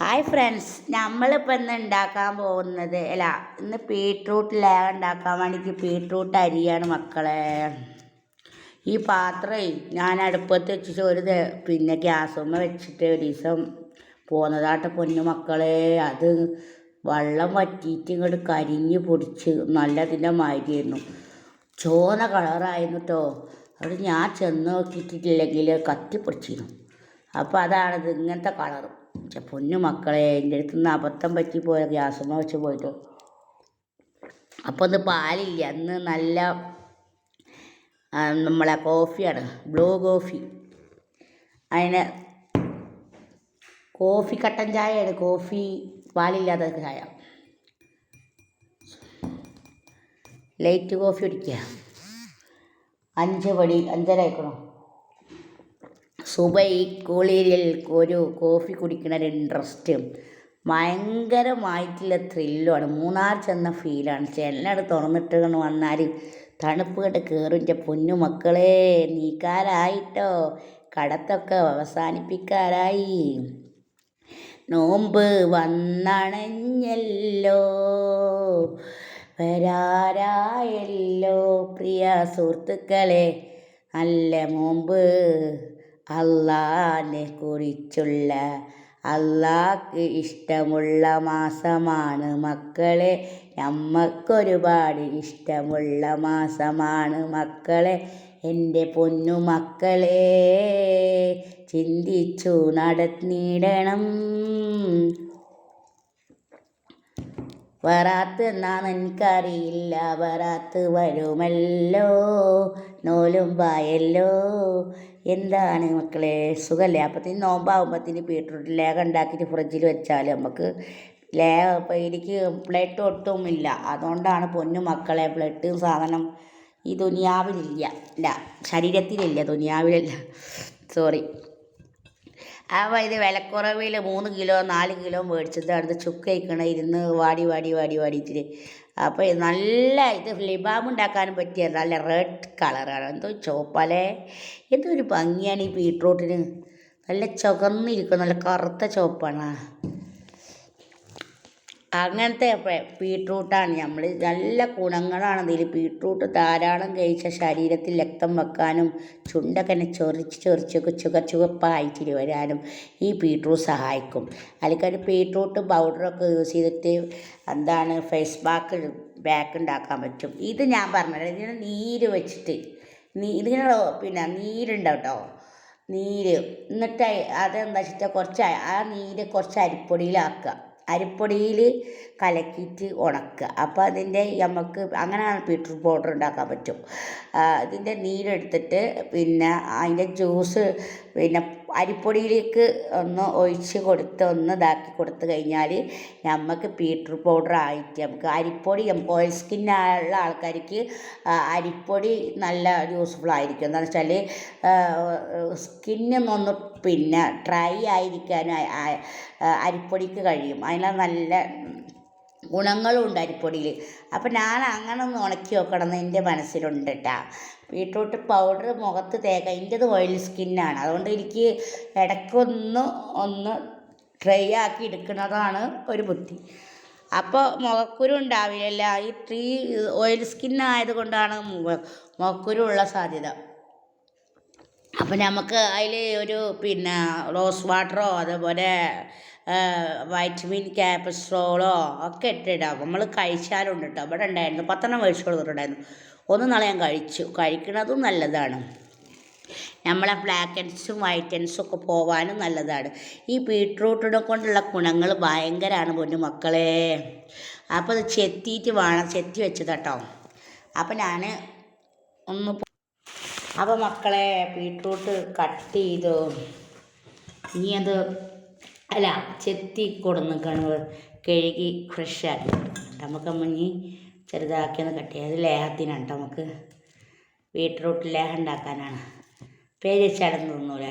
Hi friends നമ്മളിപ്പോൾ ഇന്ന് ഉണ്ടാക്കാൻ പോകുന്നത് അല്ല ഇന്ന് ബീട്രൂട്ട് ലേ ഉണ്ടാക്കാൻ വേണ്ടിയിട്ട് ബീട്രൂട്ട് അരിയാണ് മക്കളെ. ഈ പാത്രമേ ഞാൻ അടുപ്പത്ത് വെച്ചിട്ട് ഒരു പിന്നെ ഗ്യാസുമ്മ വെച്ചിട്ട് ഒരു ദിവസം പോന്നതാട്ട് പൊന്നു മക്കളെ. അത് വെള്ളം വറ്റിയിട്ട് ഇങ്ങോട്ട് കരിഞ്ഞ് പൊടിച്ച് നല്ലതിന്റെ മാതിരിയായിരുന്നു. ചോന കളറായിരുന്നു കേട്ടോ അവിടെ ഞാൻ ചെന്ന് നോക്കിയിട്ടില്ലെങ്കിൽ കത്തിപ്പൊടിച്ചിരുന്നു അപ്പോൾ അതാണത് ഇങ്ങനത്തെ കളറ്. പക്ഷെ പൊന്നു മക്കളെ എന്റെ അടുത്ത് നിന്ന് അബദ്ധം പറ്റി പോയ ഗ്യാസുമ്മ വെച്ച് പോയിട്ട്. അപ്പോൾ ഒന്ന് പാലില്ല. അന്ന് നല്ല നമ്മളെ കോഫിയാണ് ബ്ലൂ കോഫി. അതിന് കോഫി കട്ടൻ ചായയാണ്. കോഫി പാലില്ലാത്ത ചായ. ലൈറ്റ് കോഫി കുടിക്കുക. അഞ്ച് മണി അഞ്ചര ആയിക്കണോ സുബൈ കുളിരിൽ ഒരു കോഫി കുടിക്കുന്ന ഒരു ഇൻട്രസ്റ്റ് ഭയങ്കരമായിട്ടുള്ള ത്രില്ലുമാണ് മൂന്നാർ ചെന്ന ഫീലാണ് ചെല്ലട് തുറന്നിട്ട് വന്നാൽ തണുപ്പ് കണ്ട് കയറിന്റെ പൊന്നു മക്കളെ നീക്കാരായിട്ടോ. കടത്തൊക്കെ അവസാനിപ്പിക്കാരായി. നോമ്പ് വന്നണഞ്ഞല്ലോ. വരാരായല്ലോ പ്രിയ സുഹൃത്തുക്കളെ നല്ല നോമ്പ്. അള്ളാനെ കുറിച്ചുള്ള അള്ളാഹ്ക്ക് ഇഷ്ടമുള്ള മാസമാണ്. മക്കളെ നമ്മക്കൊരുപാട് ഇഷ്ടമുള്ള മാസമാണ്. മക്കളെ എന്റെ പൊന്നു മക്കളെ ചിന്തിച്ചു നടന്നിടണം. വറാത്ത് എന്നാന്ന് എനിക്കറിയില്ല. വറാത്ത് വരുമല്ലോ? നോലും പായല്ലോ? എന്താണ് മക്കളെ? സുഖമല്ലേ അപ്പത്തിന് നോമ്പാകുമ്പത്തിന് ബീട്രൂട്ട് ലേഖ ഉണ്ടാക്കിയിട്ട് ഫ്രിഡ്ജിൽ വെച്ചാൽ നമുക്ക് ലേ ഇപ്പം എനിക്ക് ബ്ലഡ് ഒട്ടും ഇല്ല അതുകൊണ്ടാണ് പൊന്നു മക്കളെ ബ്ലഡ് സാധനം ഈ ദുനിയാവിലില്ല. ഇല്ല ശരീരത്തിലില്ല ദുനിയാവിലില്ല. സോറി അപ്പോൾ ഇത് വിലക്കുറവിൽ മൂന്ന് കിലോ നാല് കിലോ മേടിച്ചത് അടുത്ത് ചുക്ക് കഴിക്കണം ഇരുന്ന് വാടി വാടി വാടി വാടിയിട്ട് അപ്പോൾ നല്ല ഇത് ലിബാം ഉണ്ടാക്കാൻ പറ്റിയ നല്ല റെഡ് കളറാണ് എന്തോ ചോപ്പലേ എന്തോ ഒരു ഭംഗിയാണ് ഈ ബീട്രൂട്ടിന് നല്ല ചുവന്നിരിക്കും നല്ല കറുത്ത ചുവപ്പാണ്. അങ്ങനത്തെ ബീട്രൂട്ടാണ് നമ്മൾ നല്ല ഗുണങ്ങളാണ് ഇതിൽ ബീട്രൂട്ട് ധാരാളം കഴിച്ച ശരീരത്തിൽ രക്തം വെക്കാനും ചുണ്ടൊക്കെ ചൊറിച്ച് ചൊറിച്ചൊക്കെ ചുക ചുവപ്പായിട്ട് വരാനും ഈ ബീട്രൂട്ട് സഹായിക്കും. അല്ലെങ്കിൽ ബീട്രൂട്ട് പൗഡറൊക്കെ യൂസ് ചെയ്തിട്ട് എന്താണ് ഫേസ് പാക്ക് ബാക്ക് ഉണ്ടാക്കാൻ പറ്റും. ഇത് ഞാൻ പറഞ്ഞത് ഇതിന് നീര് വെച്ചിട്ട് നീ ഇതിങ്ങനെ പിന്നെ നീരുണ്ടാവും കേട്ടോ. നീര്. എന്നിട്ട് അതെന്താ വെച്ചിട്ട് കുറച്ച് ആ നീര് കുറച്ച് അരിപ്പൊടിയിലാക്കുക. അരിപ്പൊടിയിൽ കലക്കിയിട്ട് ഉണക്കുക. അപ്പോൾ അതിന്റെ നമുക്ക് അങ്ങനെയാണ് ബീട്രൂട്ട് പൗഡർ ഉണ്ടാക്കാൻ പറ്റും. അതിന്റെ നീരെടുത്തിട്ട് പിന്നെ അതിന്റെ ജ്യൂസ് പിന്നെ അരിപ്പൊടിയിലേക്ക് ഒന്ന് ഒഴിച്ച് കൊടുത്ത് ഒന്ന് ഇതാക്കി കൊടുത്ത് കഴിഞ്ഞാൽ നമുക്ക് പീറ്റർ പൗഡർ ആയിട്ട് നമുക്ക് അരിപ്പൊടി നമുക്ക് ഓയിൽ സ്കിന്നുള്ള ആൾക്കാർക്ക് അരിപ്പൊടി നല്ല യൂസ്ഫുൾ ആയിരിക്കും. എന്താണെന്ന് വെച്ചാൽ സ്കിന്നൊന്ന് പിന്നെ ഡ്രൈ ആയിരിക്കാൻ അരിപ്പൊടിക്ക് കഴിയും. അതിനാൽ നല്ല ഗുണങ്ങളും ഉണ്ട് അരിപ്പൊടിയിൽ. അപ്പം ഞാൻ അങ്ങനെ ഒന്ന് ഉണക്കി നോക്കണം എന്ന് എന്റെ മനസ്സിലുണ്ട് കേട്ടോ ബീട്രൂട്ട് പൗഡർ മുഖത്ത് തേക്ക എന്റെത് ഓയിൽ സ്കിന്നാണ് അതുകൊണ്ട് എനിക്ക് ഇടയ്ക്കൊന്ന് ഒന്ന് ഡ്രൈ ആക്കി എടുക്കുന്നതാണ് ഒരു ബുദ്ധി. അപ്പോൾ മുഖക്കുരു ഉണ്ടാവില്ല ഈ ട്രീ ഓയിൽ സ്കിന്നായത് കൊണ്ടാണ് മുഖ മുഖക്കുരു ഉള്ള സാധ്യത. അപ്പം നമുക്ക് അതിൽ ഒരു പിന്നെ റോസ് വാട്ടറോ അതേപോലെ വൈറ്റമിൻ ക്യാപ്സ്ട്രോളോ ഒക്കെ ഇട്ടിടാം. നമ്മൾ കഴിച്ചാലുണ്ട് കേട്ടോ ഇവിടെ ഉണ്ടായിരുന്നു. പത്തെണ്ണം മേടിച്ചു കൊടുത്തിട്ടുണ്ടായിരുന്നു. ഒന്ന് നാളെ ഞാൻ കഴിച്ചു. കഴിക്കുന്നതും നല്ലതാണ്. നമ്മളെ ബ്ലാക്ക് വൈറ്റൻസും ഒക്കെ പോവാനും നല്ലതാണ്. ഈ ബീട്രൂട്ടിനെ കൊണ്ടുള്ള ഗുണങ്ങൾ ഭയങ്കരമാണ് പൊന്നു മക്കളെ. അപ്പോൾ അത് ചെത്തിയിട്ട് വേണം. ചെത്തി വെച്ചത് കേട്ടോ അപ്പം ഞാൻ ഒന്ന് അപ്പോൾ മക്കളെ ബീട്രൂട്ട് കട്ട് ചെയ്തു. ഇനി അത് അല്ല ചെത്തി കൊടുന്ന് കണവ് കഴുകി ഫ്രഷാക്കി നമുക്ക് മുങ്ങി ചെറുതാക്കി ഒന്ന് കട്ട് ചെയ്യാം. അത് ലേഹത്തിനാണ് കേട്ടോ നമുക്ക്. ബീട്രൂട്ട് ലേഹം ഉണ്ടാക്കാനാണ്. പേര് വെച്ചാലും തിന്നൂല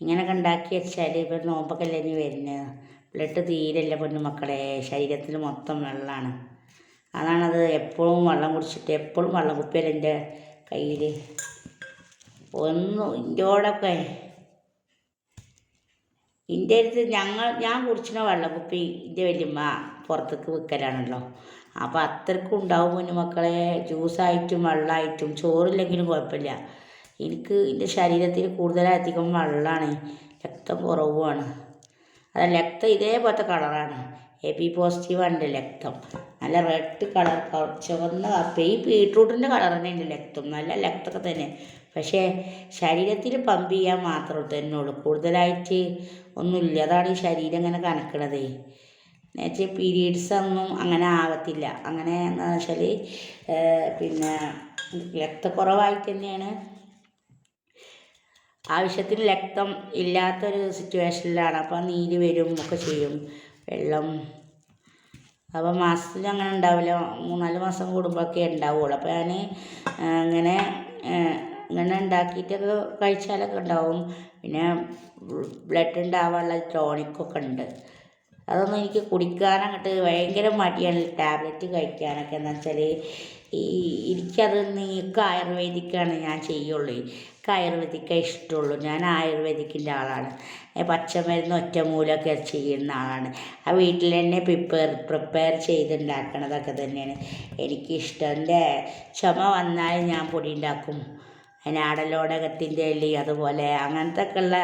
ഇങ്ങനെയൊക്കെ ഉണ്ടാക്കി വെച്ചാൽ ഇപ്പം നോമ്പൊക്കെ അല്ലേ ഇനി വരുന്നത് ബ്ലഡ് തീരല്ല പൊന്നു മക്കളെ. ശരീരത്തിൽ മൊത്തം വെള്ളമാണ് അതാണത്. എപ്പോഴും വെള്ളം കുടിച്ചിട്ട് എപ്പോഴും വെള്ളം കുപ്പിയല്ല എന്റെ കയ്യിൽ ഒന്നും ഇന്റോടൊക്കെ എന്റെ അടുത്ത് ഞങ്ങൾ ഞാൻ കുടിച്ചിന വെള്ളക്കുപ്പി എന്റെ വല്യമ്മ പുറത്തേക്ക് വിൽക്കലാണല്ലോ അപ്പോൾ അത്രക്കും ഉണ്ടാവും കുഞ്ഞു മക്കളെ. ജ്യൂസായിട്ടും വെള്ളമായിട്ടും ചോറില്ലെങ്കിലും കുഴപ്പമില്ല. എനിക്ക് എന്റെ ശരീരത്തിൽ കൂടുതലധികം വെള്ളമാണ്. രക്തം കുറവുമാണ്. അത് രക്തം ഇതേപോലത്തെ കളറാണ്. എ ബി പോസിറ്റീവ് ആണ് എന്റെ രക്തം. നല്ല റെഡ് കളർ ചുവന്ന കപ്പ ഈ ബീട്രൂട്ടിന്റെ കളർ തന്നെ എന്റെ രക്തം. നല്ല രക്തമൊക്കെ തന്നെ. പക്ഷേ ശരീരത്തിൽ പമ്പ് ചെയ്യാൻ മാത്രമേ തന്നെ ഉള്ളൂ. കൂടുതലായിട്ട് ഒന്നുമില്ല. അതാണ് ഈ ശരീരം ഇങ്ങനെ കനക്കണത് എന്നുവെച്ചാൽ പീരീഡ്സ് ഒന്നും അങ്ങനെ ആകത്തില്ല അങ്ങനെ എന്ന് വെച്ചാൽ പിന്നെ രക്തക്കുറവായിട്ട് തന്നെയാണ്. ആവശ്യത്തിന് രക്തം ഇല്ലാത്തൊരു സിറ്റുവേഷനിലാണ് അപ്പോൾ നീര് വരും ഒക്കെ ചെയ്യും. വെള്ളം. അപ്പോൾ മാസത്തിൽ അങ്ങനെ ഉണ്ടാവില്ല. മൂന്നാൽ മാസം കൂടുമ്പോഴൊക്കെ ഉണ്ടാവുള്ളൂ. അപ്പോൾ ഞാൻ അങ്ങനെ ഇങ്ങനെ ഉണ്ടാക്കിയിട്ടൊക്കെ കഴിച്ചാലൊക്കെ ഉണ്ടാവും. പിന്നെ ബ്ലഡ് ഉണ്ടാവാനുള്ള ടോണിക്കൊക്കെ ഉണ്ട്. അതൊന്നും എനിക്ക് കുടിക്കാൻ അങ്ങോട്ട് ഭയങ്കര മടിയാണ് ടാബ്ലറ്റ് കഴിക്കാനൊക്കെ. എന്ന് വെച്ചാൽ ഈ എനിക്കത് നീക്ക് ആയുർവേദിക്കാണ് ഞാൻ ചെയ്യുള്ളൂ. എനിക്ക് ആയുർവേദിക്കേ ഇഷ്ടമുള്ളൂ. ഞാൻ ആയുർവേദിക്കിന്റെ ആളാണ്. പച്ചമരുന്ന് ഒറ്റമൂലൊക്കെ ചെയ്യുന്ന ആളാണ്. ആ വീട്ടിൽ തന്നെ പ്രിപ്പയർ പ്രിപ്പയർ ചെയ്തുണ്ടാക്കണതൊക്കെ തന്നെയാണ് എനിക്കിഷ്ടം. എന്റെ ചുമ വന്നാൽ ഞാൻ പൊടി ഉണ്ടാക്കും. അതിന് ആടലോടകത്തിന്റെ ഇല അതുപോലെ അങ്ങനത്തെയൊക്കെയുള്ള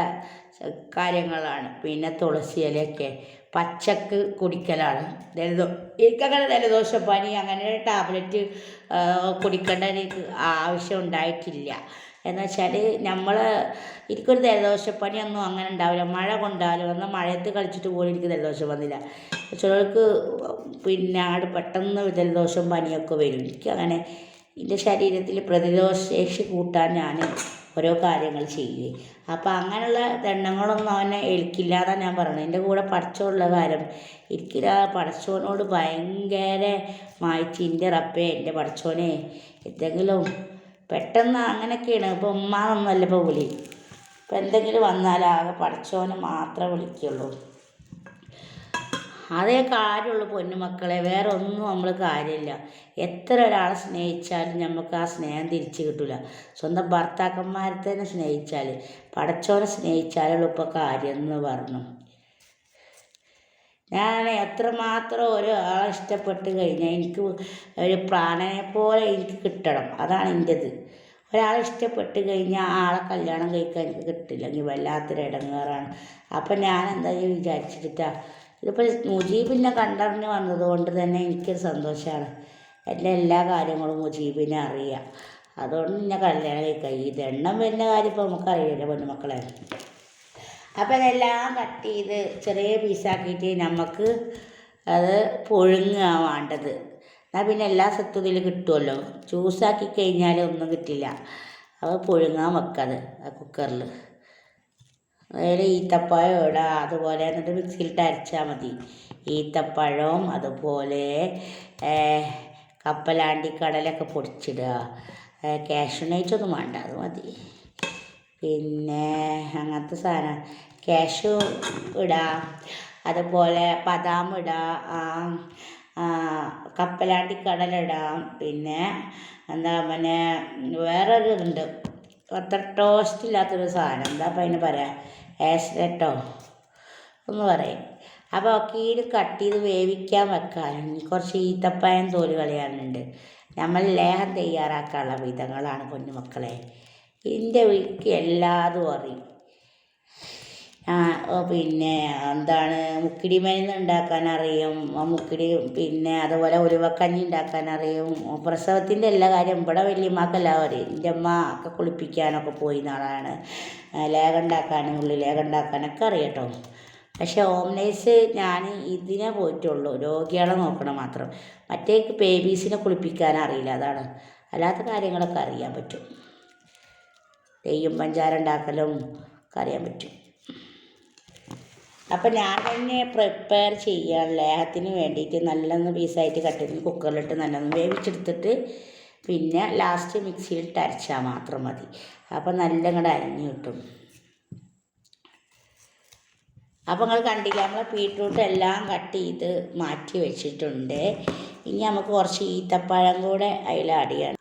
കാര്യങ്ങളാണ്. പിന്നെ തുളസി ഇലയൊക്കെ. പച്ചക്ക് കുടിക്കലാണ്. ജലദോ എനിക്കങ്ങനെ ജലദോഷപ്പനി അങ്ങനെ ടാബ്ലറ്റ് കുടിക്കേണ്ട ഒരു ആവശ്യം ഉണ്ടായിട്ടില്ല. എന്ന് വെച്ചാൽ നമ്മൾ എനിക്കൊരു ജലദോഷപ്പനിയൊന്നും അങ്ങനെ ഉണ്ടാവില്ല. മഴ കൊണ്ടാലും എന്നാൽ മഴയത്ത് കളിച്ചിട്ട് പോലും എനിക്ക് ജലദോഷം വന്നില്ല. ചിലർക്ക് പിന്നെ ആട് പെട്ടെന്ന് ജലദോഷം പനിയൊക്കെ വരും. എനിക്കങ്ങനെ എന്റെ ശരീരത്തിൽ പ്രതിരോധ ശേഷി കൂട്ടാൻ ഞാൻ ഓരോ കാര്യങ്ങൾ ചെയ്യുകയും അപ്പം അങ്ങനെയുള്ള എണ്ണങ്ങളൊന്നും അവനെ ഏൽക്കില്ലാതാണ് ഞാൻ പറയുന്നത് എന്റെ കൂടെ പഠിച്ചോളുള്ള കാര്യം ആ പഠിച്ചോനോട് ഭയങ്കര മായിച്ച്. എന്റെ റപ്പേ എന്റെ പഠിച്ചോനെ എന്തെങ്കിലും പെട്ടെന്ന് അങ്ങനെയൊക്കെയാണ്. ഇപ്പോൾ ഉമ്മാന്നൊന്നുമല്ല ഇപ്പോൾ വിളി. ഇപ്പം എന്തെങ്കിലും വന്നാൽ ആകെ പഠിച്ചോനെ മാത്രമേ വിളിക്കുള്ളൂ. അതേ കാര്യമുള്ളൂ പൊന്നുമക്കളെ വേറെ ഒന്നും നമ്മൾ കാര്യമില്ല. എത്ര ഒരാളെ സ്നേഹിച്ചാലും നമുക്ക് ആ സ്നേഹം തിരിച്ചു കിട്ടില്ല സ്വന്തം ഭർത്താക്കന്മാരെ തന്നെ സ്നേഹിച്ചാൽ പടച്ചോനെ സ്നേഹിച്ചാലുള്ള ഇപ്പോൾ കാര്യം എന്ന് പറഞ്ഞു. ഞാൻ എത്രമാത്രം ഒരാളെ ഇഷ്ടപ്പെട്ട് കഴിഞ്ഞാൽ എനിക്ക് ഒരു പ്രാണനെ പോലെ എനിക്ക് കിട്ടണം. അതാണ് എന്റെത് ഒരാളെ ഇഷ്ടപ്പെട്ട് കഴിഞ്ഞാൽ ആളെ കല്യാണം കഴിക്കാൻ എനിക്ക് കിട്ടില്ലെങ്കിൽ വല്ലാത്തൊരു ഇടങ്ങേറാണ് അപ്പം ഞാൻ എന്താ വിചാരിച്ചിട്ടാണ് ഇതിപ്പോൾ മുജീബിനെ കണ്ടറിഞ്ഞ് വന്നതുകൊണ്ട് തന്നെ എനിക്ക് സന്തോഷമാണ് എന്റെ എല്ലാ കാര്യങ്ങളും മുജീബിനെ അറിയാം. അതുകൊണ്ട് എന്നെ കല്യാണം കഴിക്കാം. ഈ ദണ്ണം വരുന്ന കാര്യം ഇപ്പോൾ നമുക്കറിയില്ല പൊന്നുമക്കളെ അപ്പം അതെല്ലാം കട്ട് ചെയ്ത് ചെറിയ പീസാക്കിയിട്ട് നമുക്ക് അത് പുഴുങ്ങുക വേണ്ടത്. എന്നാൽ പിന്നെ എല്ലാ സത്തും ഇതിൽ കിട്ടുമല്ലോ ജ്യൂസാക്കി കഴിഞ്ഞാൽ ഒന്നും കിട്ടില്ല. അത് പുഴുങ്ങാൻ വെക്കാതെ ആ കുക്കറിൽ അതിൽ ഈത്തപ്പഴം ഇടുക അതുപോലെ എന്നിട്ട് മിക്സിയിലിട്ട് അരച്ചാൽ മതി. ഈത്തപ്പഴവും അതുപോലെ കപ്പലാണ്ടി കടലൊക്കെ പൊടിച്ചിടുക. ക്യാഷ് നൈറ്റൊന്നും വേണ്ട അത് മതി. പിന്നെ അങ്ങനത്തെ സാധനം കാഷ്യൂ ഇടുക അതുപോലെ ബദാം ഇടുക കപ്പലാണ്ടി കടല ഇടാം പിന്നെ എന്താ പിന്നെ വേറൊരു ഇതുണ്ട്. അത്ര ടോസ്റ്റ് ഇല്ലാത്തൊരു സാധനം. എന്താ അപ്പം അതിന് പറയാം? ആസ്ലറ്റോ എന്ന് പറയും. അപ്പോൾ കീഴ് കട്ട് ചെയ്ത് വേവിക്കാൻ വെക്കാനും കുറച്ച് ഈത്തപ്പായം തോൽ കളയാനുണ്ട്. നമ്മൾ ലേഹം തയ്യാറാക്കാനുള്ള വിധങ്ങളാണ് കുഞ്ഞുമക്കളെ. എന്റെ വീട്ടിൽ എല്ലാതും അറിയും. പിന്നെ എന്താണ്? മുക്കിടി മരുന്ന് ഉണ്ടാക്കാൻ അറിയും. മുക്കിടി പിന്നെ അതുപോലെ ഉലുവക്കഞ്ഞി ഉണ്ടാക്കാൻ അറിയും. പ്രസവത്തിന്റെ എല്ലാ കാര്യം ഇവിടെ വലിയമ്മക്കെല്ലാം അറിയും. എന്റെ അമ്മ ഒക്കെ കുളിപ്പിക്കാനൊക്കെ പോയി നാളാണ്. ലേഖ ഉണ്ടാക്കാനും ഉള്ളി ലേഖ ഉണ്ടാക്കാനൊക്കെ അറിയട്ടോ. പക്ഷെ ഹോം നേഴ്സ് ഞാൻ ഇതിനെ പോയിട്ടുള്ളൂ. രോഗികളെ നോക്കണം മാത്രം. മറ്റേ ബേബീസിനെ കുളിപ്പിക്കാൻ അറിയില്ല അതാണ്. അല്ലാത്ത കാര്യങ്ങളൊക്കെ അറിയാൻ പറ്റും. തെയ്യും പഞ്ചാര ഉണ്ടാക്കലും ഒക്കെ അറിയാൻ പറ്റും. അപ്പം ഞാൻ തന്നെ പ്രിപ്പയർ ചെയ്യാൻ ലേഹത്തിന് വേണ്ടിയിട്ട് നല്ലൊന്ന് പീസായിട്ട് കട്ട് ചെയ്ത് കുക്കറിലിട്ട് നല്ലൊന്ന് വേവിച്ചെടുത്തിട്ട് പിന്നെ ലാസ്റ്റ് മിക്സിയിൽ അരച്ചാൽ മാത്രം മതി. അപ്പം നല്ല ഇങ്ങോട്ട് അരഞ്ഞു കിട്ടും. അപ്പോൾ നിങ്ങൾ കണ്ടില്ല നമ്മൾ ബീട്രൂട്ട് എല്ലാം കട്ട് ചെയ്ത് മാറ്റി വെച്ചിട്ടുണ്ട്. ഇനി നമുക്ക് കുറച്ച് ഈത്തപ്പഴം കൂടെ ചെയ്യണം.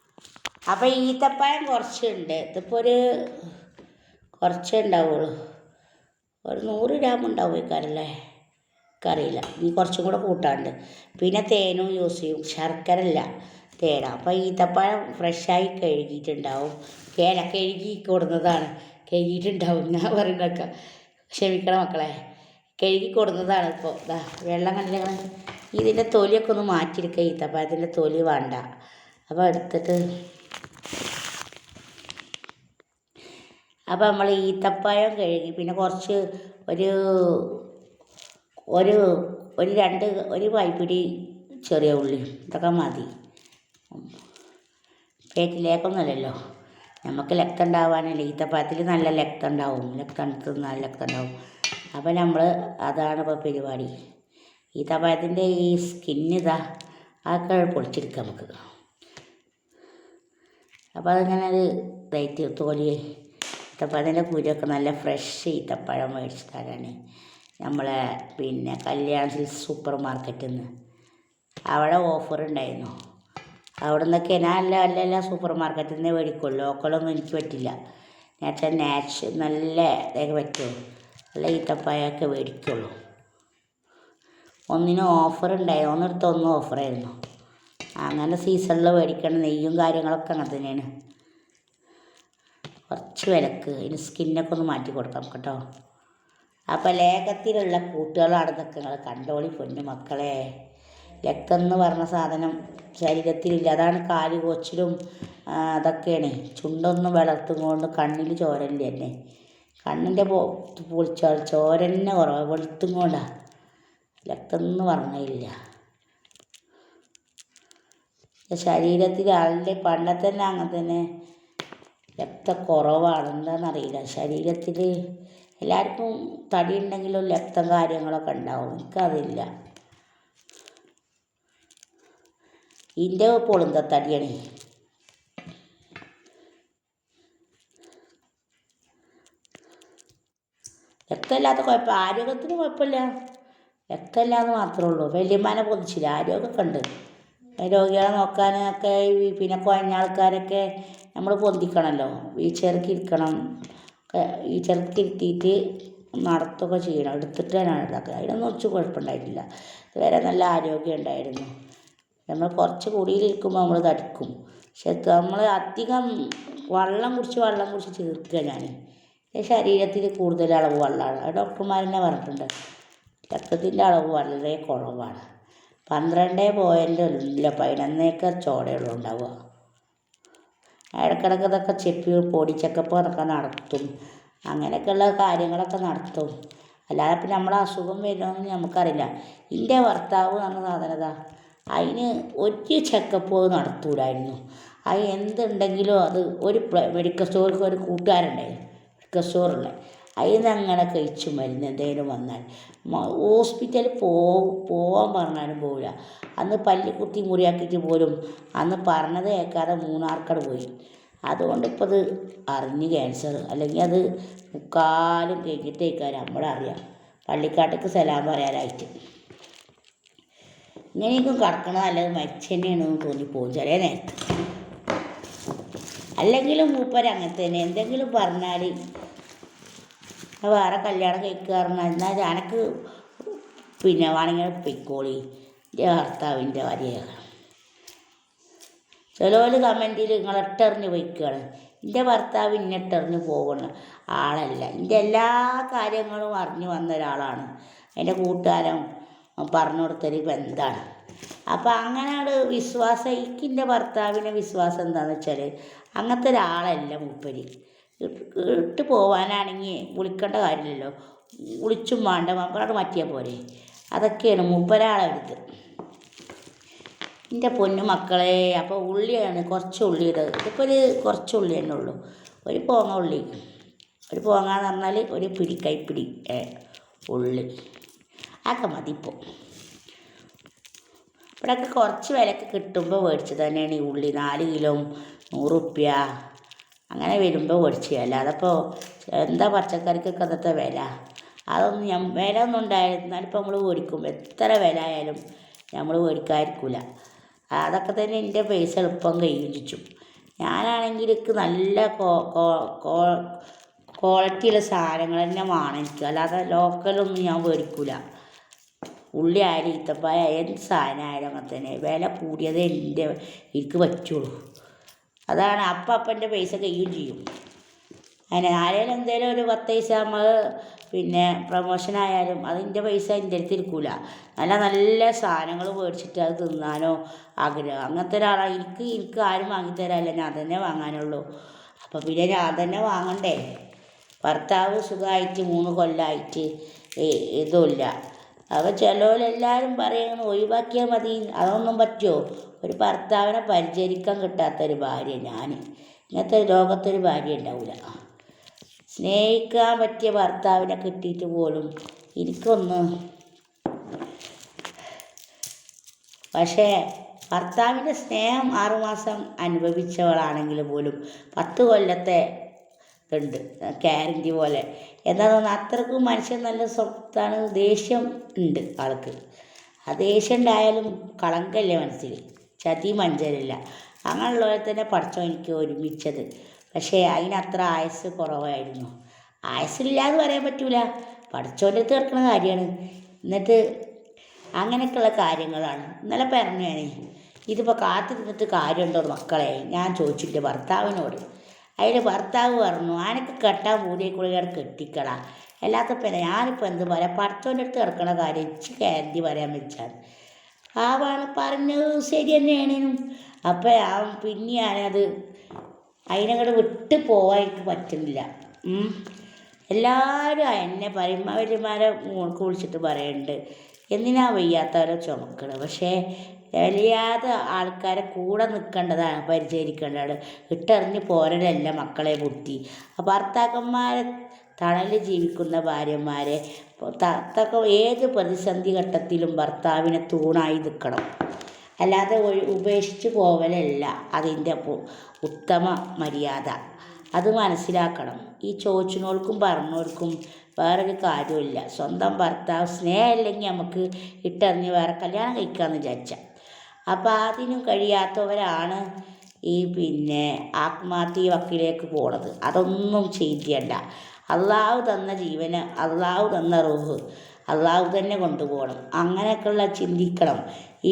അപ്പോൾ ഈത്തപ്പഴം കുറച്ചുണ്ട്. ഇതിപ്പോൾ ഒരു കുറച്ചേ ഉണ്ടാവുള്ളൂ. ഒരു നൂറ് ഗ്രാം ഉണ്ടാവും ഉണ്ടാവുമായിരിക്കാരല്ലേ എനിക്കറിയില്ല. ഇനി കുറച്ചും കൂടെ കൂട്ടാണ്ട്. പിന്നെ തേനും യൂസ് ചെയ്യും. ശർക്കര അല്ല തേന അപ്പോൾ ഈത്തപ്പഴം ഫ്രഷായി കഴുകിയിട്ടുണ്ടാവും. കേല കഴുകി കൊടുന്നതാണ്. കഴുകിയിട്ടുണ്ടാവും ഞാൻ പറയുന്നതൊക്കെ. ക്ഷമിക്കണം മക്കളെ. കഴുകി കൊടുന്നതാണ് ഇപ്പോൾ ഇതാ വെള്ളം കണ്ടില്ല ഇതിന്റെ തൊലിയൊക്കെ ഒന്ന് മാറ്റിയെടുക്കുക ഈത്തപ്പഴത്തിന്റെ തൊലി വേണ്ട. അപ്പോൾ എടുത്തിട്ട് അപ്പോൾ നമ്മൾ ഈത്തപ്പഴം കഴുകി പിന്നെ കുറച്ച് ഒരു ഒരു ഒരു രണ്ട് ഒരു പൈപ്പിടി ചെറിയ ഉള്ളി. ഇതൊക്കെ മതി. പേറ്റിലേക്കൊന്നുമല്ലല്ലോ നമുക്ക് രക്തം ഉണ്ടാവാനല്ലേ ഈത്തപ്പഴത്തിൽ നല്ല രക്തം ഉണ്ടാവും രക്തം നല്ല രക്തം ഉണ്ടാവും അപ്പോൾ നമ്മൾ അതാണ് ഇപ്പോൾ പരിപാടി. ഈത്തപ്പഴത്തിന്റെ ഈ സ്കിന്നിതാ അതൊക്കെ പൊളിച്ചെടുക്കാം നമുക്ക്. അപ്പോൾ അതിങ്ങനെ ഒരു ഇതായിട്ട് തോലി ഈത്തപ്പഴത്തിന്റെ കുരുവൊക്കെ നല്ല ഫ്രഷ് ഈത്തപ്പഴം മേടിച്ച് തരാണ് നമ്മളെ പിന്നെ കല്യാണത്തിൽ സൂപ്പർ മാർക്കറ്റിൽ നിന്ന്. അവിടെ ഓഫർ ഉണ്ടായിരുന്നു അവിടെ നിന്നൊക്കെ ഞാൻ അല്ല അല്ല അല്ല സൂപ്പർ മാർക്കറ്റിൽ നിന്ന് മേടിക്കുള്ളൂ. ലോക്കലൊന്നും എനിക്ക് പറ്റില്ല. നേരത്തെ നാച്ച് നല്ല ഇതൊക്കെ പറ്റുള്ളൂ നല്ല ഈത്തപ്പായൊക്കെ മേടിക്കുള്ളൂ. ഒന്നിനും ഓഫർ ഉണ്ടായി ഒന്നെടുത്ത് ഒന്നും ഓഫറായിരുന്നു അങ്ങനെ സീസണിൽ മേടിക്കണം നെയ്യും കാര്യങ്ങളൊക്കെ അങ്ങനെ തന്നെയാണ്. കുറച്ച് വിലക്ക്. ഇനി സ്കിന്നൊക്കെ ഒന്ന് മാറ്റി കൊടുക്കാം കേട്ടോ. അപ്പോൾ ലേഖത്തിലുള്ള കൂട്ടുകളാണ് നിങ്ങൾ കണ്ടോളി പൊന്നു മക്കളെ. രക്തം എന്ന് പറഞ്ഞ സാധനം ശരീരത്തിലില്ല. അതാണ് കാൽ കൊച്ചിലും അതൊക്കെയാണ്. ചുണ്ടൊന്നും വളർത്തും കൊണ്ട് കണ്ണിൽ ചോരല്ലേ തന്നെ കണ്ണിന്റെ പോ പൊളിച്ചോ ചോര തന്നെ കുറവ്. വെളുത്തും കൊണ്ടാണ് രക്തം പറഞ്ഞില്ല. ശരീരത്തിൽ ആളുടെ പണ്ടത്തെ തന്നെ അങ്ങനെ തന്നെ രക്തക്കുറവാണ്. എന്താണെന്നറിയില്ല ശരീരത്തിൽ എല്ലാവർക്കും തടി ഉണ്ടെങ്കിലും രക്തം കാര്യങ്ങളൊക്കെ ഉണ്ടാവും. എനിക്കതില്ല. ഇതിന്റെ പൊളുന്ത തടിയാണ് രക്തമില്ലാത്ത കുഴപ്പം ആരോഗ്യത്തിന് കുഴപ്പമില്ല. രക്തമില്ലാന്ന് മാത്രമേ ഉള്ളൂ. വലിയമാനെ പൊതിച്ചില്ല ആരോഗ്യമൊക്കെ ഉണ്ട്. രോഗികളെ നോക്കാനൊക്കെ പിന്നെ കുഴഞ്ഞ ആൾക്കാരൊക്കെ നമ്മൾ പൊന്തിക്കണമല്ലോ വീൽ ചെയർക്ക് ഇരിക്കണം. ഈ ചെറുക്ക് ഇരുത്തിയിട്ട് നടത്തുകയൊക്കെ ചെയ്യണം. എടുത്തിട്ട് തന്നെയാണ് ഇതാക്കുക. അതിനൊന്നും ഒച്ച കുഴപ്പമുണ്ടായിട്ടില്ല. ഇതുവരെ നല്ല ആരോഗ്യം ഉണ്ടായിരുന്നു. നമ്മൾ കുറച്ച് കുടിയിലിരിക്കുമ്പോൾ നമ്മൾ തടിക്കും പക്ഷെ നമ്മൾ അധികം വെള്ളം കുടിച്ച് വെള്ളം കുടിച്ച് തീർക്കുക ഞാൻ ശരീരത്തിൽ കൂടുതൽ അളവ് വെള്ളമാണ്. അത് ഡോക്ടർമാർ തന്നെ പറഞ്ഞിട്ടുണ്ട്. രക്തത്തിന്റെ അളവ് വളരെ കുറവാണ്. പന്ത്രണ്ട് പോയിന്റ് ഇല്ല പതിനൊന്നേക്കർ ചോടയുള്ളൂ ഉണ്ടാവുക. ഇടയ്ക്കിടയ്ക്ക് ഇതൊക്കെ ചെപ്പി പൊടി ചെക്കപ്പ് അതൊക്കെ നടത്തും. അങ്ങനെയൊക്കെയുള്ള കാര്യങ്ങളൊക്കെ നടത്തും. അല്ലാതെ പിന്നെ നമ്മളെ അസുഖം വരുമെന്ന് നമുക്കറിയില്ല. എന്റെ ഭർത്താവ് പറഞ്ഞ സാധനത അതിന് ഒരു ചെക്കപ്പ് നടത്തൂലായിരുന്നു. അത് എന്തുണ്ടെങ്കിലും അത് ഒരു മെഡിക്കൽ സ്റ്റോറിൽ ഒരു കൂട്ടുകാരുണ്ടായിരുന്നു മെഡിക്കൽ സ്റ്റോറുള്ള അതിൽ നിന്ന് അങ്ങനെ കഴിച്ചു മരുന്ന് എന്തെങ്കിലും വന്നാൽ. ഹോസ്പിറ്റലിൽ പോകാൻ പറഞ്ഞാലും പോവില്ല. അന്ന് പല്ല് കുത്തി മുറിയാക്കിയിട്ട് പോലും അന്ന് പറഞ്ഞത് കേൾക്കാതെ മൂന്നാർക്കട് പോയി. അതുകൊണ്ട് ഇപ്പോൾ അത് അറിഞ്ഞ് ക്യാൻസർ അല്ലെങ്കിൽ അത് മുക്കാലും കഴിഞ്ഞിട്ടേക്കാരം നമ്മളറിയാം. പള്ളിക്കാട്ടേക്ക് സലാം പറയാനായിട്ട്. ഇങ്ങനെയൊക്കെ കിടക്കണത് നല്ലത് മരിച്ചു തന്നെയാണെന്ന് തോന്നിപ്പോകും ചില നേരത്ത്. അല്ലെങ്കിലും മൂപ്പര് അങ്ങനെ തന്നെ. എന്തെങ്കിലും പറഞ്ഞാൽ വേറെ കല്യാണം കഴിക്കുക പറഞ്ഞാൽ എന്നാൽ ഞാനക്ക് പിന്നെ വേണമെങ്കിൽ പൊയ്ക്കോളി എന്റെ ഭർത്താവിന്റെ ഭാര്യയാണ് ചിലവർ കമന്റിൽ നിങ്ങൾ ഇട്ടെറിഞ്ഞ് പൊയ്ക്കുകയാണ് എന്റെ ഭർത്താവ് ഇന്നിട്ടെറിഞ്ഞ് പോകുന്ന ആളല്ല. എന്റെ എല്ലാ കാര്യങ്ങളും അറിഞ്ഞു വന്ന ഒരാളാണ്. എന്റെ കൂട്ടുകാരൻ പറഞ്ഞു കൊടുത്തൊരു ബന്ധമാണ് അപ്പോൾ അങ്ങനെയാണ് വിശ്വാസം എനിക്കിന്റെ ഭർത്താവിന്റെ വിശ്വാസം എന്താണെന്ന് വെച്ചാൽ അങ്ങനത്തെ ഒരാളല്ല മൂപ്പര്. ഇട്ട് പോവാനാണെങ്കിൽ വിളിക്കേണ്ട കാര്യമില്ലല്ലോ. വിളിച്ചും വേണ്ട മക്കളോട് മാറ്റിയാൽ പോരെ. അതൊക്കെയാണ് മൂപ്പരാളെ എടുത്ത് എന്റെ പൊന്നു മക്കളെ അപ്പോൾ ഉള്ളിയാണ് കുറച്ച് ഉള്ളി ഇടത് ഇതിപ്പോൾ ഒരു കുറച്ച് ഉള്ളി തന്നെ ഉള്ളൂ. ഒരു പോങ്ങ ഉള്ളി. ഒരു പോങ്ങ എന്ന് പറഞ്ഞാൽ ഒരു പിടി കൈപ്പിടി ഉള്ളി. അതൊക്കെ മതി ഇപ്പോൾ ഇവിടെയൊക്കെ കുറച്ച് വിലക്ക് കിട്ടുമ്പോൾ മേടിച്ചത് തന്നെയാണ് ഈ ഉള്ളി. നാല് കിലോ നൂറ് റുപ്യ അങ്ങനെ വരുമ്പോൾ മേടിച്ചു. അല്ലാതെ എന്താ പച്ചക്കറിക്കൊക്കെ അന്നത്തെ വില? അതൊന്നും ഞാൻ വില ഒന്നും ഉണ്ടായിരുന്നാലും ഇപ്പോൾ നമ്മൾ മേടിക്കും. എത്ര വില ആയാലും നമ്മൾ മേടിക്കാതിരിക്കില്ല അതൊക്കെ തന്നെ എന്റെ പൈസ എളുപ്പം ചുറ്റും. ഞാനാണെങ്കിൽ എനിക്ക് നല്ല ക്വാളിറ്റിയുള്ള സാധനങ്ങൾ തന്നെ വേണം എനിക്ക്. അല്ലാതെ ലോക്കലൊന്നും ഞാൻ മേടിക്കൂല. ഉള്ളി ആയാലും ഈത്തപ്പായ എന്ത് സാധനമായാലും അങ്ങനെ തന്നെ. വില കൂടിയത് എന്റെ എനിക്ക് പറ്റുള്ളൂ. അതാണ് അപ്പം അപ്പന്റെ പൈസ കഴിയും ചെയ്യും. അങ്ങനെ ആരെങ്കിലും എന്തെങ്കിലും ഒരു പത്ത് പൈസ നമ്മൾ പിന്നെ പ്രൊമോഷൻ ആയാലും അതിന്റെ പൈസ എന്റെ അടുത്ത് ഇരിക്കൂല. നല്ല നല്ല സാധനങ്ങൾ മേടിച്ചിട്ട് അത് തിന്നാനോ ആഗ്രഹം. അങ്ങനത്തെ ഒരാളാണ് എനിക്ക് എനിക്ക് ആരും വാങ്ങിത്തരാല്ല ഞാൻ തന്നെ വാങ്ങാനുള്ളൂ. അപ്പോൾ പിന്നെ ഞാൻ തന്നെ വാങ്ങണ്ടേ? ഭർത്താവ് സുഖമായിട്ട് മൂന്ന് കൊല്ലമായിട്ട് ഇതുമില്ല. അപ്പോൾ ചിലരെല്ലാവരും പറയുന്നു ഒഴിവാക്കിയാൽ മതി. അതൊന്നും പറ്റുമോ ഒരു ഭർത്താവിനെ പരിചരിക്കാൻ കിട്ടാത്തൊരു ഭാര്യ ഞാൻ ഇങ്ങനത്തെ ലോകത്തൊരു ഭാര്യ ഉണ്ടാവില്ല സ്നേഹിക്കാൻ പറ്റിയ ഭർത്താവിനെ കിട്ടിയിട്ട് പോലും എനിക്കൊന്ന് പക്ഷേ ഭർത്താവിന്റെ സ്നേഹം ആറുമാസം അനുഭവിച്ചവളാണെങ്കിൽ പോലും പത്ത് കൊല്ലത്തെ ഉണ്ട്. ഗ്യാരണ്ടി പോലെ. എന്താ തോന്നുന്നത് അത്രക്കും മനുഷ്യൻ നല്ല സ്വത്താണ് ദേഷ്യം ഉണ്ട് ആൾക്ക്. ആ ദേഷ്യം ഉണ്ടായാലും കളങ്കല്ലേ മനസ്സിൽ. ചതി മഞ്ചരില്ല. അങ്ങനെയുള്ളവരെ തന്നെ പഠിച്ചോ എനിക്ക് ഒരുമിച്ചത്. പക്ഷേ അതിനത്ര ആയുസ് കുറവായിരുന്നു. ആയുസ്സില്ല എന്ന് പറയാൻ പറ്റൂല. പഠിച്ചോന്റെ തീർക്കുന്ന കാര്യമാണ്. എന്നിട്ട് അങ്ങനെയൊക്കെയുള്ള കാര്യങ്ങളാണ്. ഇന്നലെ പറഞ്ഞു ഞാനേ ഇതിപ്പോൾ കാത്തിരുന്നിട്ട് കാര്യമുണ്ടോ മക്കളെ? ഞാൻ ചോദിച്ചില്ല ഭർത്താവിനോട്. അതിൽ ഭർത്താവ് പറഞ്ഞു ആനക്ക് കെട്ടാൻ മൂടിയെ കൂടെ കെട്ടിക്കളാ. അല്ലാത്തപ്പോൾ ഞാനിപ്പോൾ എന്ത് പറയാം പഠിച്ചോന്റെ അടുത്ത് ഇറക്കണ കാര്യം ഇച്ച് കയറി പറയാൻ വെച്ചാൽ ആവാണ് പറഞ്ഞത് ശരി തന്നെയാണ്. അപ്പോൾ ആ പിന്നെ ഞാനത് അതിനങ്ങോട്ട് വിട്ട് പോവാൻ എനിക്ക് പറ്റുന്നില്ല. എല്ലാവരും എന്നെ പറയും അവരുമാരെ മോൾക്ക് വിളിച്ചിട്ട് പറയുന്നുണ്ട് എന്തിനാ വയ്യാത്തവരെ ചുമക്കണത് പക്ഷേ വലിയാത്ത ആൾക്കാരെ കൂടെ നിൽക്കേണ്ടതാണ് പരിചരിക്കേണ്ടത് ഇട്ടെറിഞ്ഞ് പോരലല്ല മക്കളെ ബുദ്ധി. അപ്പോൾ ഭർത്താക്കന്മാരെ തണലിൽ ജീവിക്കുന്ന ഭാര്യമാരെ തക്ക ഏത് പ്രതിസന്ധി ഘട്ടത്തിലും ഭർത്താവിനെ തൂണായി നിൽക്കണം. അല്ലാതെ ഉപേക്ഷിച്ച് പോവലല്ല. അതിന്റെ ഉത്തമ മര്യാദ. അത് മനസ്സിലാക്കണം. ഈ ചോദിച്ചിനോൾക്കും പറഞ്ഞോർക്കും വേറൊരു കാര്യമില്ല സ്വന്തം ഭർത്താവ് സ്നേഹമില്ലെങ്കിൽ നമുക്ക് ഇട്ടറിഞ്ഞ് വേറെ കല്യാണം കഴിക്കാമെന്ന് വിചാരിച്ച. അപ്പോൾ അതിനും കഴിയാത്തവരാണ് ഈ പിന്നെ ആത്മഹത്യ വക്കിലേക്ക് പോണത്. അതൊന്നും ചെയ്യേണ്ട അള്ളാഹു തന്ന ജീവന് അള്ളാഹു തന്ന റൂഹ് അള്ളാഹു തന്നെ കൊണ്ടുപോകണം. അങ്ങനെയൊക്കെയുള്ള ചിന്തിക്കണം.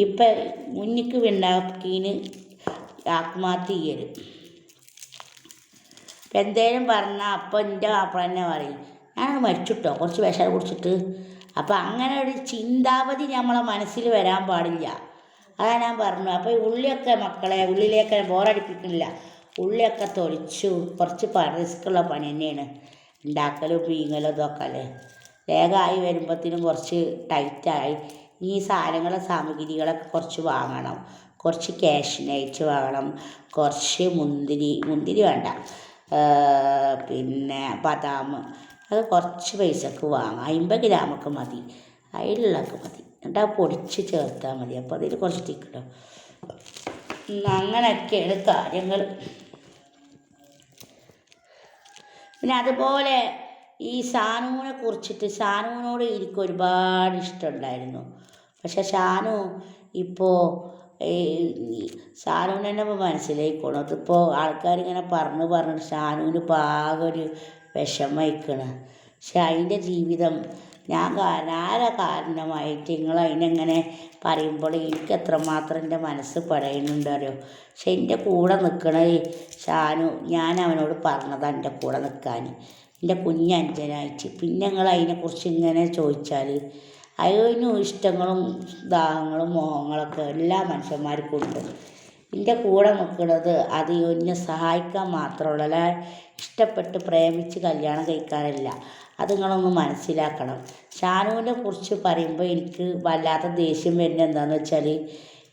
ഇപ്പം മുന്നിക്ക് പിന്നാക്കീന് ആത്മഹത്യ ചെയ്യരുത് ഇപ്പം എന്തേലും പറഞ്ഞാൽ അപ്പം എന്റെ മാപ്പിള തന്നെ പറയും. ഞാൻ മരിച്ചിട്ടോ കുറച്ച് വിഷം കുടിച്ചിട്ട്. അപ്പം അങ്ങനെ ഒരു ചിന്താപതി നമ്മളെ മനസ്സിൽ വരാൻ പാടില്ല. അതാ ഞാൻ പറഞ്ഞു. അപ്പോൾ ഈ ഉള്ളിയൊക്കെ മക്കളെ ഉള്ളിലേക്ക് ബോറടിപ്പിക്കുന്നില്ല. ഉള്ളിയൊക്കെ തൊളിച്ചു കുറച്ച് റിസ്ക്കുള്ള പണി തന്നെയാണ്. ഉണ്ടാക്കലും പീങ്ങലും ഇതൊക്കെ വേഗമായി വരുമ്പോഴത്തേനും കുറച്ച് ടൈറ്റായി ഈ സാധനങ്ങളെ സാമഗ്രികളൊക്കെ കുറച്ച് വാങ്ങണം. കുറച്ച് ക്യാഷിനയച്ച് വാങ്ങണം. കുറച്ച് മുന്തിരി മുന്തിരി വേണ്ട. പിന്നെ ബദാം. അത് കുറച്ച് പൈസക്ക് വാങ്ങാം. അമ്പത് ഗ്രാമൊക്കെ മതി. അതിലുള്ളതൊക്കെ മതി. എന്നിട്ട് ആ പൊടിച്ച് ചേർത്താൽ മതി. അപ്പോൾ അതിൽ കുറച്ച് തിക്കിടും. അങ്ങനെയൊക്കെയാണ് കാര്യങ്ങൾ. പിന്നെ അതുപോലെ ഈ സാനുവിനെ കുറിച്ചിട്ട് സാനുവിനോട് എനിക്ക് ഒരുപാട് ഇഷ്ടമുണ്ടായിരുന്നു. പക്ഷെ ഷാനു ഇപ്പോൾ ഷാനുവിന് തന്നെ ഇപ്പോൾ മനസ്സിലായിക്കോണം. അതിപ്പോൾ ആൾക്കാരിങ്ങനെ പറഞ്ഞ് പറഞ്ഞിട്ട് ഷാനുവിന് പാകം ഒരു വിഷമയിക്കണ് പക്ഷെ അതിന്റെ ജീവിതം ഞാൻ കാരണം കാരണമായിട്ട് നിങ്ങൾ അതിനെങ്ങനെ പറയുമ്പോൾ എനിക്ക് എത്രമാത്രം എന്റെ മനസ്സ് പടയുന്നുണ്ടല്ലോ അറിയോ പക്ഷെ എന്റെ കൂടെ നിൽക്കണ ഷാനു ഞാൻ അവനോട് പറഞ്ഞതാണ് എന്റെ കൂടെ നിൽക്കാൻ എന്റെ കുഞ്ഞഞ്ചനായിട്ട്. പിന്നെ നിങ്ങൾ അതിനെക്കുറിച്ച് ഇങ്ങനെ ചോദിച്ചാൽ അതിന് ഇഷ്ടങ്ങളും ദാഹങ്ങളും മോഹങ്ങളൊക്കെ എല്ലാ മനുഷ്യന്മാർക്കും ഉണ്ട് എന്റെ കൂടെ നിൽക്കുന്നത് അത് എന്നെ സഹായിക്കാൻ മാത്രമുള്ള അല്ല ഇഷ്ടപ്പെട്ട് പ്രേമിച്ച് കല്യാണം കഴിക്കാനല്ല. അത് നിങ്ങളൊന്ന് മനസ്സിലാക്കണം. ഷാനുവിനെ കുറിച്ച് പറയുമ്പോൾ എനിക്ക് വല്ലാത്ത ദേഷ്യം വരുന്നത് എന്താണെന്ന് വെച്ചാൽ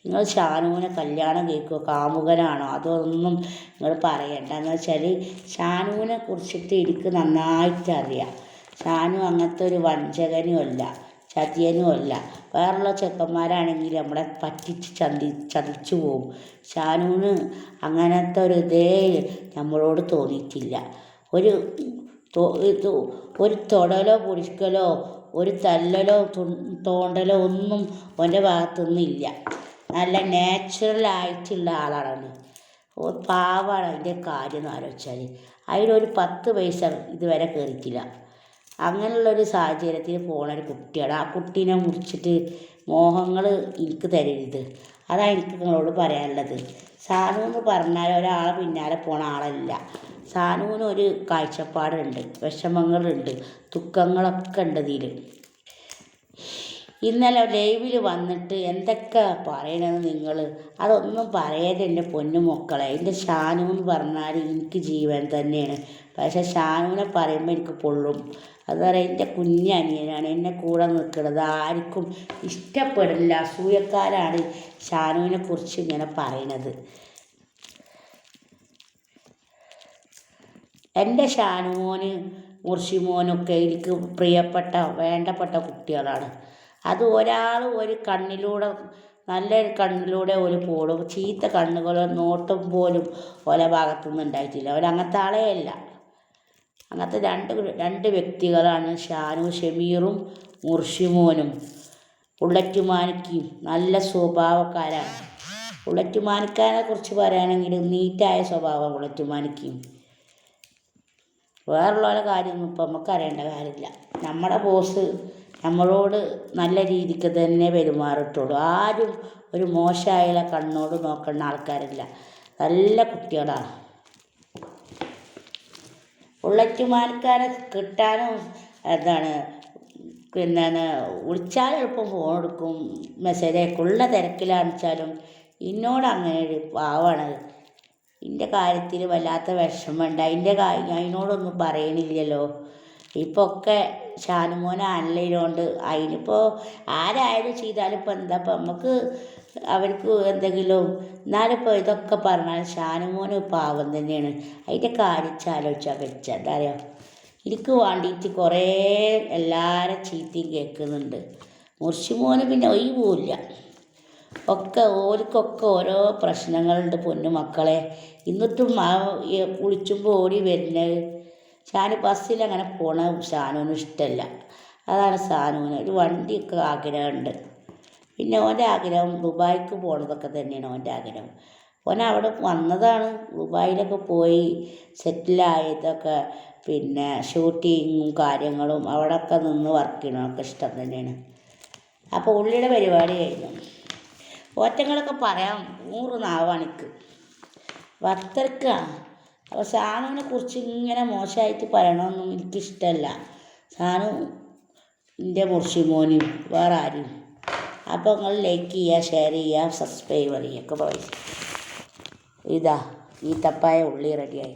നിങ്ങൾ ഷാനുവിനെ കല്യാണം കഴിക്കുമോ കാമുകനാണോ? അതൊന്നും നിങ്ങൾ പറയണ്ട. എന്ന് വെച്ചാൽ ഷാനുവിനെ കുറിച്ചിട്ട് എനിക്ക് നന്നായിട്ട് അറിയാം ഷാനു അങ്ങനത്തെ ഒരു വഞ്ചകനുമല്ല. ചതിയനുമല്ല വേറുള്ള ചെക്കന്മാരാണെങ്കിൽ നമ്മളെ പറ്റിച്ച് ചതി ചതിച്ചു പോകും ഷാനൂന് അങ്ങനത്തെ ഒരു ഇതേ നമ്മളോട് തോന്നിയിട്ടില്ല. ഒരു ഒരു തൊടലോ പൊടിക്കലോ ഒരു തല്ലലോ തോണ്ടലോ ഒന്നും ഓന്റെ ഭാഗത്തുനിന്ന് ഇല്ല. നല്ല നാച്ചുറൽ ആയിട്ടുള്ള ആളാണ് പാവാണ് അതിന്റെ കാര്യം എന്ന് ആലോചിച്ചാൽ അതിലൊരു പത്ത് പൈസ ഇതുവരെ കയറിയിട്ടില്ല അങ്ങനെയുള്ളൊരു സാഹചര്യത്തിൽ പോണൊരു കുട്ടിയാണ്. ആ കുട്ടീനെ മുറിച്ചിട്ട് മോഹങ്ങൾ എനിക്ക് തരരുത്. അതാണ് എനിക്ക് നിങ്ങളോട് പറയാനുള്ളത്. സാനു എന്ന് പറഞ്ഞാൽ ഒരാളെ പിന്നാലെ പോണ ആളല്ല. സാനുവിന് ഒരു കാഴ്ചപ്പാടുണ്ട് വിഷമങ്ങളുണ്ട് ദുഃഖങ്ങളൊക്കെ ഉണ്ട് ഇതിൽ. ഇന്നലെ ലൈവിൽ വന്നിട്ട് എന്തൊക്കെ പറയണത് നിങ്ങൾ? അതൊന്നും പറയരുത് എന്റെ പൊന്നു മക്കളെ. എന്റെ ഷാനു എന്ന് പറഞ്ഞാൽ എനിക്ക് ജീവൻ തന്നെയാണ്. പക്ഷേ ഷാനുവിനെ പറയുമ്പോൾ എനിക്ക് പൊള്ളും. അത് പറയാം എന്റെ കുഞ്ഞനിയനാണ് എന്നെ കൂടെ നിൽക്കുന്നത് ആർക്കും ഇഷ്ടപ്പെടില്ല അസൂയക്കാരാണ്. ഷാനുവിനെ കുറിച്ച് ഇങ്ങനെ പറയണത്. എന്റെ ഷാനുമോന് മുർഷിമോനൊക്കെ എനിക്ക് പ്രിയപ്പെട്ട വേണ്ടപ്പെട്ട കുട്ടികളാണ്. അത് ഒരാൾ ഒരു കണ്ണിലൂടെ നല്ലൊരു കണ്ണിലൂടെ ഒരു പോടും ചീത്ത കണ്ണുകളോ നോട്ടം പോലും ഓല ഭാഗത്തുനിന്ന് ഉണ്ടായിട്ടില്ല. അവരങ്ങനത്തെ ആളേ അല്ല. അങ്ങനത്തെ രണ്ട് രണ്ട് വ്യക്തികളാണ് ഷാനു ഷമീറും മുർഷിമോനും. ഉള്ളറ്റുമാനിക്കും നല്ല സ്വഭാവക്കാരാണ്. ഉള്ളറ്റുമാനിക്കാനെ കുറിച്ച് പറയുകയാണെങ്കിൽ നീറ്റായ സ്വഭാവം ഉള്ളറ്റുമാനിക്കും വേറുള്ളവരുടെ കാര്യമൊന്നും ഇപ്പം നമുക്ക് അറിയേണ്ട കാര്യമില്ല. നമ്മുടെ ബോസ് നമ്മളോട് നല്ല രീതിക്ക് തന്നെ പെരുമാറിയിട്ടുള്ളൂ. ആരും ഒരു മോശമായ കണ്ണോട് നോക്കേണ്ട ആൾക്കാരില്ല. നല്ല കുട്ടികളാണ്. ഉള്ളറ്റുമാൽക്കാരെ കിട്ടാനും എന്താണ് പിന്നെ വിളിച്ചാൽ എളുപ്പം ഫോൺ എടുക്കും. മെസ്സേജ് അയക്കും. ഉള്ള തിരക്കിലാണെച്ചാലും എന്നോട് അങ്ങനെ ഒരു പാവാണ്. എന്റെ കാര്യത്തിൽ വല്ലാത്ത വിഷമമുണ്ട്. അതിന്റെ കാര്യം അതിനോടൊന്നും പറയണില്ലല്ലോ. ഇപ്പോൾ ഒക്കെ ഷാനുമോൻ ആണല്ലോണ്ട് അതിനിപ്പോൾ ആരായാലും ചെയ്താലും ഇപ്പോൾ എന്താ ഇപ്പം നമുക്ക് അവർക്ക് എന്തെങ്കിലും എന്നാലിപ്പോൾ ഇതൊക്കെ പറഞ്ഞാൽ ഷാനുമോന് പാവം തന്നെയാണ്. അതിന്റെ കാര്യം ആലോചിച്ചാൽ വെച്ചാൽ എന്താ പറയുക എനിക്ക് വേണ്ടിയിട്ട് കുറേ എല്ലാവരും ചീത്തയും കേൾക്കുന്നുണ്ട്. മുർഷിമോന് പിന്നെ ഒഴിവുമില്ല. ഒക്കെ ഓർക്കൊക്കെ ഓരോ പ്രശ്നങ്ങളുണ്ട് പൊന്നു മക്കളെ. എന്നിട്ടും ആ കുളിച്ചുമ്പോൾ ഓടി വരുന്നത്. ഷാനു ബസ്സിൽ അങ്ങനെ പോണ ഷാനുവിന് ഇഷ്ടമല്ല അതാണ് ഷാനുവിന്. ഒരു വണ്ടിയൊക്കെ ആഗ്രഹമുണ്ട്. പിന്നെ ഓന്റെ ആഗ്രഹം ദുബായിക്ക് പോകണതൊക്കെ തന്നെയാണ് ഓന്റെ ആഗ്രഹം ഓൻ അവിടെ വന്നതാണ് ദുബായിലൊക്കെ പോയി സെറ്റിലായതൊക്കെ പിന്നെ ഷൂട്ടിങ്ങും കാര്യങ്ങളും അവിടെയൊക്കെ നിന്ന് വർക്ക് ചെയ്യണമൊക്കെ ഇഷ്ടം തന്നെയാണ്. അപ്പോൾ ഉള്ളിയുടെ പരിപാടി കഴിഞ്ഞു. ഓറ്റങ്ങളൊക്കെ പറയാം നൂറ് നാവാണിക്ക് വത്തർക്കാണ് അപ്പോൾ സാനുവിനെ കുറിച്ച് ഇങ്ങനെ മോശമായിട്ട് പറയണമെന്നും എനിക്കിഷ്ടമല്ല സാനു എന്റെ മുർഷിമോനും വേറെ ആരും അപ്പോൾ നിങ്ങൾ ലൈക്ക് ചെയ്യുക ഷെയർ ചെയ്യുക സബ്സ്ക്രൈബ് ചെയ്യുക. ഒക്കെ പോയി ഇതാ ഈ തപ്പായ ഉള്ളി റെഡിയായി